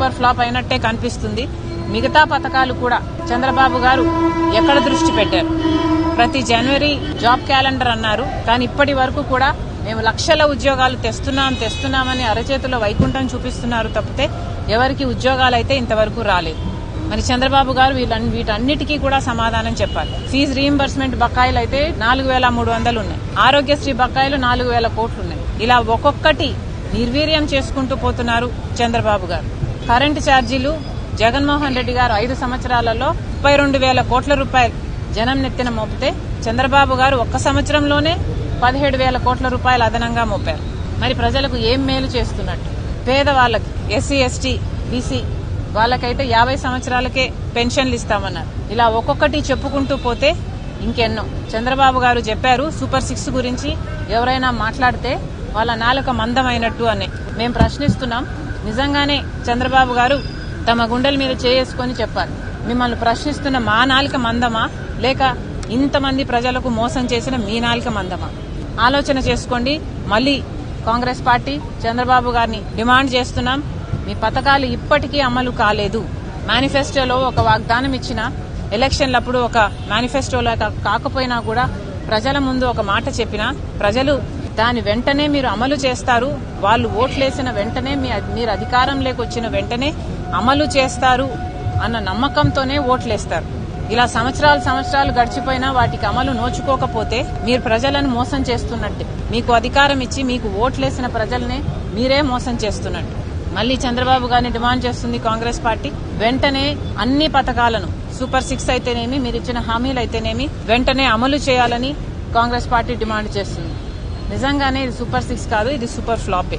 Super flop అయినట్టే కనిపిస్తుంది. మిగతా పథకాలు కూడా చంద్రబాబు గారు ఎక్కడ దృష్టి పెట్టారు? ప్రతి జనవరి జాబ్ క్యాలెండర్ అన్నారు. కానీ ఇప్పటి వరకు కూడా మేము లక్షల ఉద్యోగాలు తెస్తున్నాం తెస్తున్నామని అరచేతిలో వైకుంఠం చూపిస్తున్నారు తప్పితే ఎవరికి ఉద్యోగాలు అయితే ఇంతవరకు రాలేదు. మరి చంద్రబాబు గారు వీళ్ళ వీటన్నిటికీ కూడా సమాధానం చెప్పాలి. ఫీజు రీఎంబర్స్మెంట్ బకాయిలు అయితే నాలుగు వేల మూడు వందలు ఉన్నాయి. ఆరోగ్యశ్రీ బకాయిలు నాలుగు వేల కోట్లు ఉన్నాయి. ఇలా ఒక్కొక్కటి నిర్వీర్యం చేసుకుంటూ పోతున్నారు చంద్రబాబు గారు. కరెంటు ఛార్జీలు జగన్మోహన్ రెడ్డి గారు ఐదు సంవత్సరాలలో ముప్పై రెండు వేల కోట్ల రూపాయలు జనం నెత్తిన మోపితే చంద్రబాబు గారు ఒక్క సంవత్సరంలోనే పదిహేడు వేల కోట్ల రూపాయలు అదనంగా మోపారు. మరి ప్రజలకు ఏం మేలు చేస్తున్నట్టు? పేదవాళ్ళకి ఎస్సీ ఎస్టీ బీసీ వాళ్ళకైతే యాభై సంవత్సరాలకే పెన్షన్లు ఇస్తామన్నారు. ఇలా ఒక్కొక్కటి చెప్పుకుంటూ పోతే ఇంకెన్నో. చంద్రబాబు గారు చెప్పారు సూపర్ సిక్స్ గురించి ఎవరైనా మాట్లాడితే వాళ్ళ నాలుక మందమైనట్టు అని. మేము ప్రశ్నిస్తున్నాం నిజంగానే చంద్రబాబు గారు తమ గుండెల మీద చేసుకొని చెప్పాలి మిమ్మల్ని ప్రశ్నిస్తున్న మా నాలిక మందమా? లేక ఇంతమంది ప్రజలకు మోసం చేసిన మీ నాలిక మందమా? ఆలోచన చేసుకోండి. మళ్ళీ కాంగ్రెస్ పార్టీ చంద్రబాబు గారిని డిమాండ్ చేస్తున్నాం. మీ పథకాలు ఇప్పటికీ అమలు కాలేదు. మేనిఫెస్టోలో ఒక వాగ్దానం ఇచ్చిన ఎలక్షన్లప్పుడు ఒక మేనిఫెస్టోలో కాకపోయినా కూడా ప్రజల ముందు ఒక మాట చెప్పినా ప్రజలు దాని వెంటనే మీరు అమలు చేస్తారు. వాళ్ళు ఓట్లేసిన వెంటనే మీ మీరు అధికారంలోకి వచ్చిన వెంటనే అమలు చేస్తారు అన్న నమ్మకంతోనే ఓట్లేస్తారు. ఇలా సంవత్సరాలు సంవత్సరాలు గడిచిపోయినా వాటికి అమలు నోచుకోకపోతే మీరు ప్రజలను మోసం చేస్తున్నట్టే మీకు అధికారం ఇచ్చి మీకు ఓట్లేసిన ప్రజల్నే మీరే మోసం చేస్తున్నట్టు. మళ్ళీ చంద్రబాబు గారిని డిమాండ్ చేస్తుంది కాంగ్రెస్ పార్టీ. వెంటనే అన్ని పథకాలను సూపర్ సిక్స్ అయితేనేమి మీరు ఇచ్చిన హామీలు అయితేనేమి వెంటనే అమలు చేయాలని కాంగ్రెస్ పార్టీ డిమాండ్ చేస్తుంది. నిజంగానే ఇది సూపర్ సిక్స్ కాదు ఇది సూపర్ ఫ్లాపే.